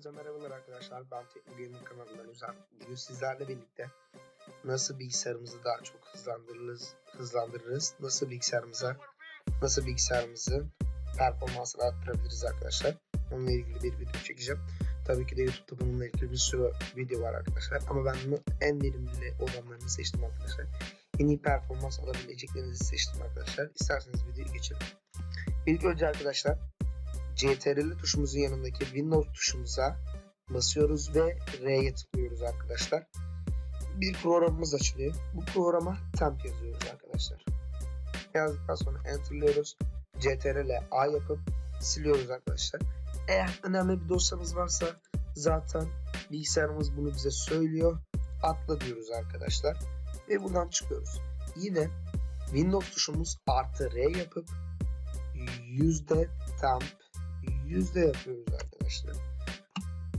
Hepinize merhabalar arkadaşlar. Ben Tekno Gamer kanalından Özen. Bugün sizlerle birlikte nasıl bilgisayarımızı daha çok hızlandırırız, hızlandırırız, nasıl bilgisayarımıza, nasıl bilgisayarımızın performansını arttırabiliriz arkadaşlar. Onunla ilgili bir video çekeceğim. Tabii ki de YouTube'da bununla ilgili bir sürü video var arkadaşlar. Ama ben bunu en verimli olanlarını seçtim arkadaşlar. En iyi performans alabileceklerinizi seçtim arkadaşlar. İsterseniz videoyu geçelim. İlk önce arkadaşlar CTRL tuşumuzun yanındaki Windows tuşumuza basıyoruz ve R'ye tıklıyoruz arkadaşlar. Bir programımız açılıyor. Bu programa temp yazıyoruz arkadaşlar. Yazdıktan sonra enterliyoruz. CTRL A yapıp siliyoruz arkadaşlar. Eğer önemli bir dosyamız varsa zaten bilgisayarımız bunu bize söylüyor. Atla diyoruz arkadaşlar. Ve buradan çıkıyoruz. Yine Windows tuşumuz artı R yapıp yüzde temp yüzde yapıyoruz arkadaşlar.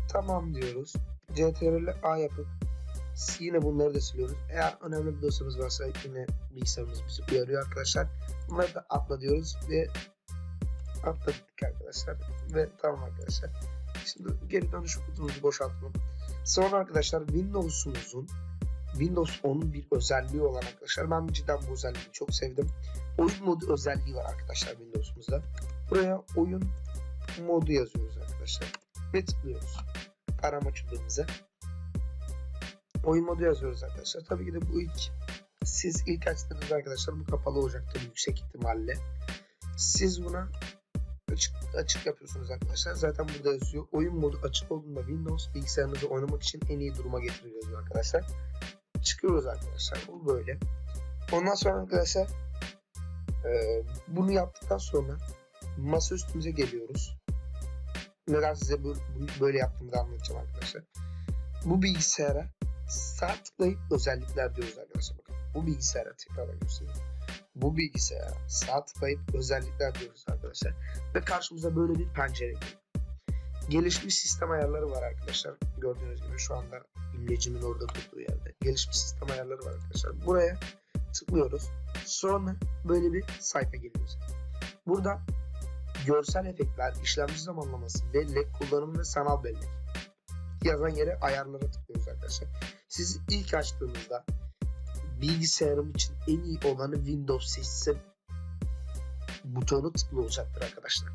Tamam diyoruz. CTRL A yapıp yine bunları da siliyoruz. Eğer önemli bir dosyamız varsa yine bilgisayarımız bizi uyarıyor arkadaşlar. Bunları da atla diyoruz ve atladık arkadaşlar. Ve tamam arkadaşlar. Şimdi geri dönüş kutumuzu boşaltalım. Sonra arkadaşlar Windows'umuzun Windows 10'un bir özelliği olan arkadaşlar. Ben cidden bu özelliği çok sevdim. Oyun modu özelliği var arkadaşlar Windows'umuzda. Buraya oyun modu yazıyoruz arkadaşlar. Ve tıklıyoruz. Arama çubuğumuza. Oyun modu yazıyoruz arkadaşlar. Tabii ki de bu ilk siz ilk açtığınızda arkadaşlar bu kapalı olacaktır yüksek ihtimalle. Siz buna açık, açık yapıyorsunuz arkadaşlar. Zaten burada yazıyor. Oyun modu açık olduğunda Windows bilgisayarınızı oynamak için en iyi duruma getiriyor arkadaşlar. Çıkıyoruz arkadaşlar. Bu böyle. Ondan sonra arkadaşlar e, bunu yaptıktan sonra masa üstümüze geliyoruz. Neden size böyle yaptığımı anlatacağım arkadaşlar. Bu bilgisayara sağ tıklayıp özellikler diyoruz arkadaşlar. Bakın bu bilgisayara tekrardan göstereyim. Bu bilgisayara sağ tıklayıp özellikler diyoruz arkadaşlar. Ve karşımıza böyle bir pencere geliyor. Gelişmiş sistem ayarları var arkadaşlar. Gördüğünüz gibi şu anda imlecimin orada durduğu yerde. Gelişmiş sistem ayarları var arkadaşlar. Buraya tıklıyoruz. Sonra böyle bir sayfa geliyor. Burada görsel efektler, işlemci zamanlaması, bellek, kullanım ve sanal bellek yazan yere ayarlara tıklıyoruz arkadaşlar. Siz ilk açtığınızda bilgisayarım için en iyi olanı Windows seçsem butonu tıklı olacaktır arkadaşlar.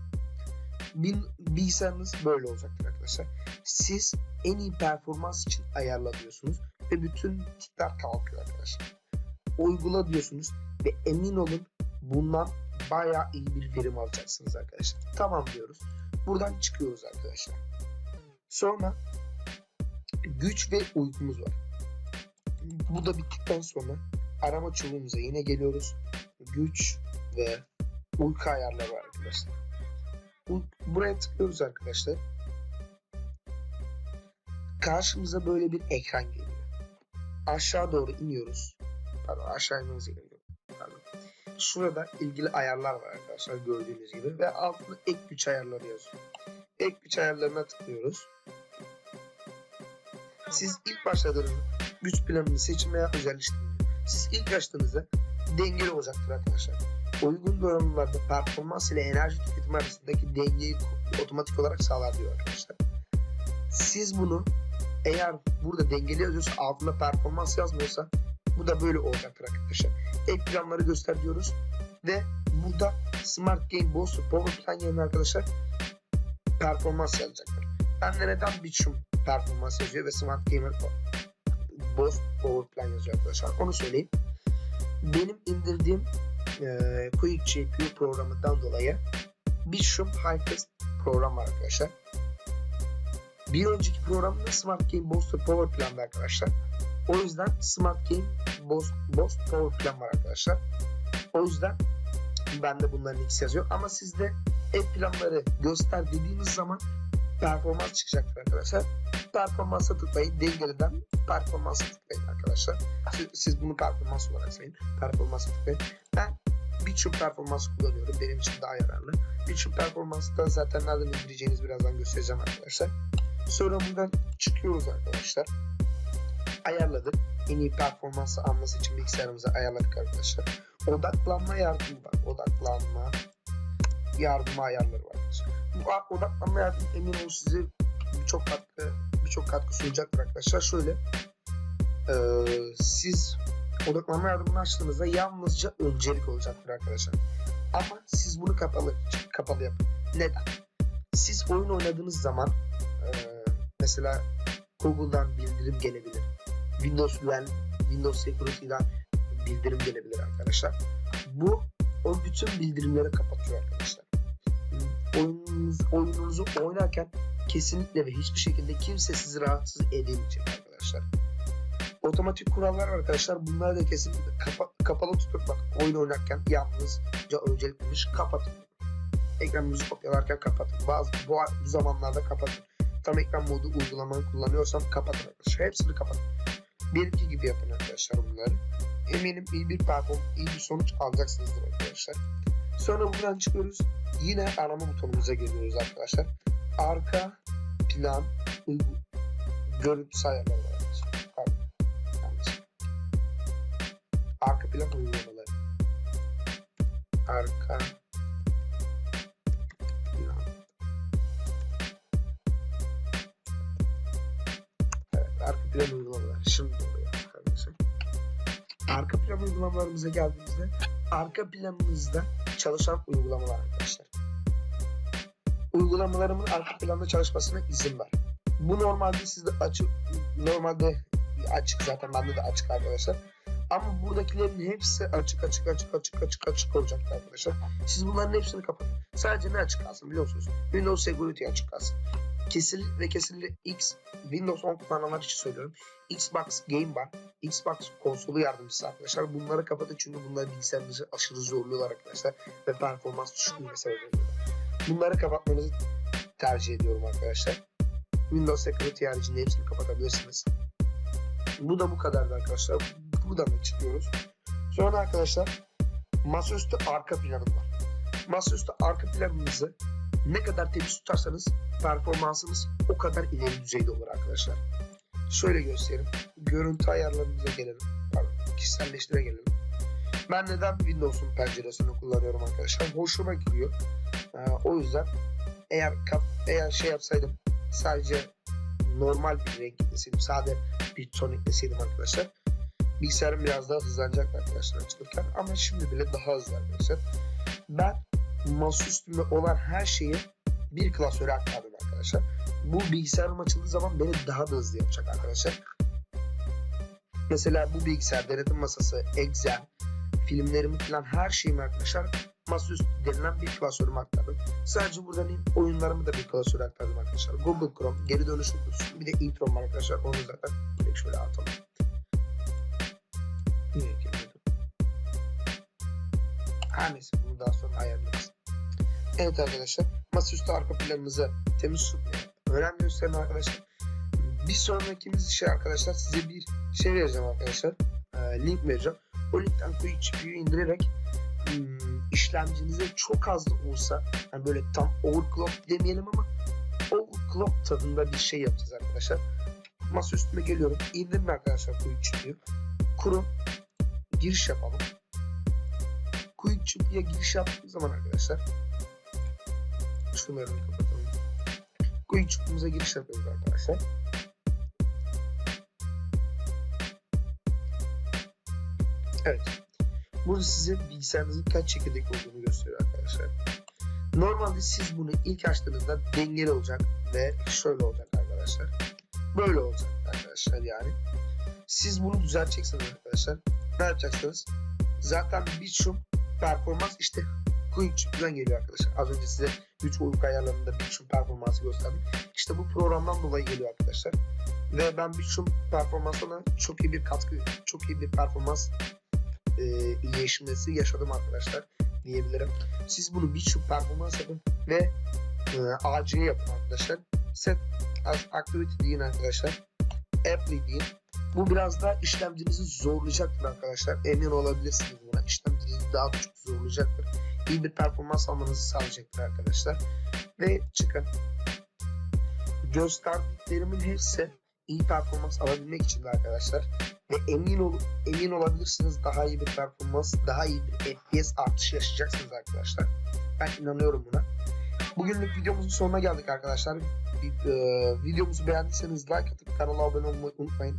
Bin, bilgisayarınız böyle olacaktır arkadaşlar. Siz en iyi performans için ayarla diyorsunuz ve bütün tikler kalkıyor arkadaşlar. Uygula diyorsunuz ve emin olun bundan bayağı iyi bir verim alacaksınız arkadaşlar. Tamam diyoruz. Buradan çıkıyoruz arkadaşlar. Sonra güç ve uykumuz var. Bu da bittikten sonra arama çubuğumuza yine geliyoruz. Güç ve uyku ayarları var arkadaşlar. Bu- Buraya tıklıyoruz arkadaşlar. Karşımıza böyle bir ekran geliyor. Aşağı doğru iniyoruz. Pardon aşağı inmemiz gerekiyor. Şurada ilgili ayarlar var arkadaşlar gördüğünüz gibi ve altında ek güç ayarları yazıyor. Ek güç ayarlarına tıklıyoruz. Siz ilk başladığınızda güç planını seçin veya özelleştirin. Siz ilk açtığınızda dengeli olacaktır arkadaşlar. Uygun donanımlarda performans ile enerji tüketimi arasındaki dengeyi otomatik olarak sağlar diyor arkadaşlar. Siz bunu eğer burada dengeli yazıyorsa altında performans yazmıyorsa bu da böyle olacaktır arkadaşlar. Ek planları göster diyoruz ve burada Smart Game Boss Power Plan yerine arkadaşlar performans yazacaktır. Ben de neden Bichum performans yazıyor ve Smart Gamer Boss Power Plan yazıyor arkadaşlar. Onu söyleyeyim. Benim indirdiğim e, Quick GPU programından dolayı Bichum Hypest program var arkadaşlar. Bir önceki programda Smart Game Booster Power Plan'dı arkadaşlar. O yüzden Smart Game Boss, Boss Power Plan var arkadaşlar. O yüzden ben de bunların ikisi yazıyor. Ama sizde ek planları göster dediğiniz zaman performans çıkacaktır arkadaşlar. Performansa tıklayın. Dengeliden performansa tıklayın arkadaşlar. Siz, siz bunu performans olarak sayın. Performansa tıklayın. Ben birçok performans kullanıyorum. Benim için daha yararlı. Birçok performansı da zaten nereden indireceğinizi birazdan göstereceğim arkadaşlar. Sonra buradan çıkıyoruz arkadaşlar. Ayarladık. En iyi performansı alması için bilgisayarımızı ayarladık arkadaşlar. Odaklanma yardımı var. Odaklanma yardımı ayarları var. Bu odaklanma yardımı emin olun sizi birçok katkı birçok katkı sunacaktır arkadaşlar. Şöyle e, siz odaklanma yardımını açtığınızda yalnızca öncelik olacaktır arkadaşlar. Ama siz bunu kapalı kapalı yapın. Neden? Siz oyun oynadığınız zaman e, mesela Google'dan bildirim gelebilir. Windows Güven, Windows Security'den bildirim gelebilir arkadaşlar. Bu o bütün bildirimleri kapatıyor arkadaşlar. Oyununuz, oyununuzu oynarken kesinlikle ve hiçbir şekilde kimse sizi rahatsız edemeyecek arkadaşlar. Otomatik kurallar arkadaşlar. Bunları da kesinlikle kapa, kapalı tutup bak oyun oynarken yalnızca önceliklemiş kapatın. Ekran müzik kopyalarken kapatın. Bazı bu, bu zamanlarda kapatın. Tam ekran modu uygulamayı kullanıyorsam kapatın arkadaşlar. Hepsini kapatın. Benimki gibi yapın arkadaşlar bunları. Eminim iyi bir perform, iyi bir sonuç alacaksınızdır arkadaşlar. Sonra buradan çıkıyoruz. Yine arama butonumuza geliyoruz arkadaşlar. Arka plan uygu, görüntü ayarları. Arka plan uygulamaları. Arka plan. Uygulamaları. Şimdi oluyor arkadaşlar. Arka plan uygulamalarımıza geldiğimizde arka planımızda çalışan uygulamalar arkadaşlar. Uygulamalarımın arka planda çalışmasına izin var. Bu normalde sizde açık, normalde açık zaten bende de açık arkadaşlar. Ama buradakilerin hepsi açık açık açık açık açık açık olacak arkadaşlar. Siz bunların hepsini kapatın. Sadece ne açık kalsın biliyor musunuz? Windows Security açık kalsın. Kesinlikle ve kesinlikle X Windows 10 kullananlar için söylüyorum. Xbox Game var. Xbox konsolu yardımcısı arkadaşlar. Bunları kapatın çünkü bunlar bilgisayarınızı aşırı zorluyorlar arkadaşlar. Ve performans düşüklüğüne sebep oluyor. Bunları kapatmanızı tercih ediyorum arkadaşlar. Windows Security haricinde hepsini kapatabilirsiniz. Bu da bu kadardı arkadaşlar. Buradan da çıkıyoruz. Sonra arkadaşlar masaüstü arka planım var. Masaüstü arka planınızı ne kadar temiz tutarsanız performansınız o kadar ileri düzeyde olur arkadaşlar. Şöyle göstereyim. Görüntü ayarlarımıza gelelim. Pardon, kişiselleştire gelelim. Ben neden Windows'un penceresini kullanıyorum arkadaşlar? Hoşuma gidiyor. Ee, o yüzden eğer kap, eğer şey yapsaydım sadece normal bir renk ekleseydim, sade bir ton ekleseydim arkadaşlar bilgisayarım biraz daha hızlanacaktı arkadaşlar açılırken ama şimdi bile daha hızlı arkadaşlar. Ben masaüstümde olan her şeyi bir klasöre aktardım arkadaşlar. Bu bilgisayarım açıldığı zaman beni daha da hızlı yapacak arkadaşlar. Mesela bu bilgisayar denetim masası, Excel, filmlerimi falan her şeyimi arkadaşlar masaüstü denilen bir klasörüme aktardım. Sadece buradan oyunlarımı da bir klasöre aktardım arkadaşlar. Google Chrome, geri dönüşüm kutusu, bir de introm var arkadaşlar. Onu zaten direkt şöyle atalım. Niye girmedim? Her neyse bunu daha sonra ayarlarız. Evet arkadaşlar masaüstü arka planınızı temiz önem gösterin arkadaşlar. Bir sonrakimiz şey arkadaşlar size bir şey vereceğim arkadaşlar. E, link vereceğim. O linkten GPU'yu indirerek hmm, işlemcinize çok az da olsa yani böyle tam overclock demeyelim ama overclock tadında bir şey yapacağız arkadaşlar. Masa üstüme geliyorum. İndirin arkadaşlar Quick GPU'yu. Kurun. Giriş yapalım. Quick GPU'ya giriş yaptığım zaman arkadaşlar şunları kapatalım. Quick GPU'muza giriş yapıyoruz arkadaşlar. Evet. Burada size bilgisayarınızın kaç çekirdek olduğunu gösteriyor arkadaşlar. Normalde siz bunu ilk açtığınızda dengeli olacak ve şöyle olacak arkadaşlar. Böyle olacak arkadaşlar yani. Siz bunu düzelteceksiniz arkadaşlar. Ne yapacaksınız? Zaten birçok performans işte Quickchip'den geliyor arkadaşlar. Az önce size 3 uyku ayarlarında birçok performansı gösterdim. İşte bu programdan dolayı geliyor arkadaşlar. Ve ben birçok performansına çok iyi bir katkı, çok iyi bir performans e, iyileşmesi yaşadım arkadaşlar diyebilirim. Siz bunu birçok performans yapın ve e, AC yapın arkadaşlar. Set as activity deyin arkadaşlar. Apply deyin. Bu biraz daha işlemcinizi zorlayacaktır arkadaşlar. Emin olabilirsiniz buna. İşlemcinizi daha da çok zorlayacaktır. İyi bir performans almanızı sağlayacaktır arkadaşlar. Ve çıkın. Gösterdiklerimin hepsi iyi performans alabilmek için de arkadaşlar. Ve emin ol emin olabilirsiniz daha iyi bir performans, daha iyi bir FPS artışı yaşayacaksınız arkadaşlar. Ben inanıyorum buna. Bugünlük videomuzun sonuna geldik arkadaşlar. E, videomuzu beğendiyseniz like atıp kanala abone olmayı unutmayın.